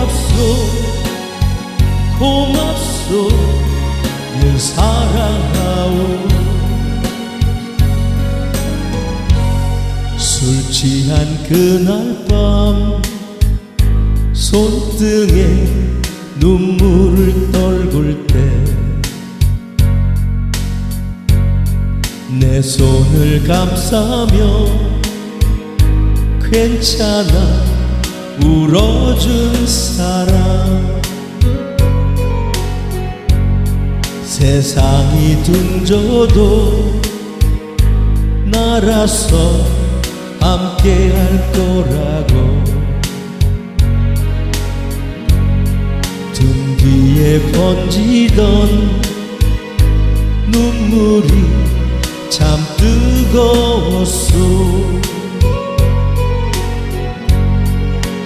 고맙소 고맙소. 늘 사랑하오. 술 취한 그날 밤 손등에 눈물을 떨굴 때 내 손을 감싸며 괜찮아 울어준 사람. 세상이 등져도 나라서 함께 할 거라고. 등 뒤에 번지던 눈물이 참 뜨거웠소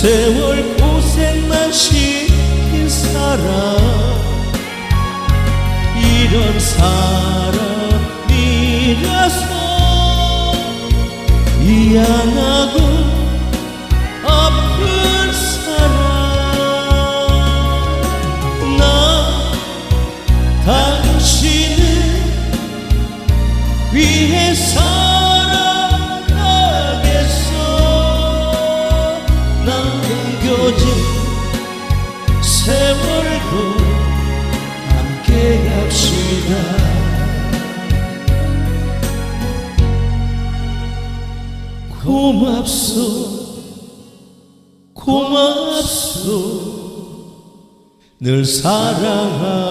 세월 고생만 시킨 사람. 이런 사람이라서 미안하고 고맙소. 고맙소. 늘 사랑하오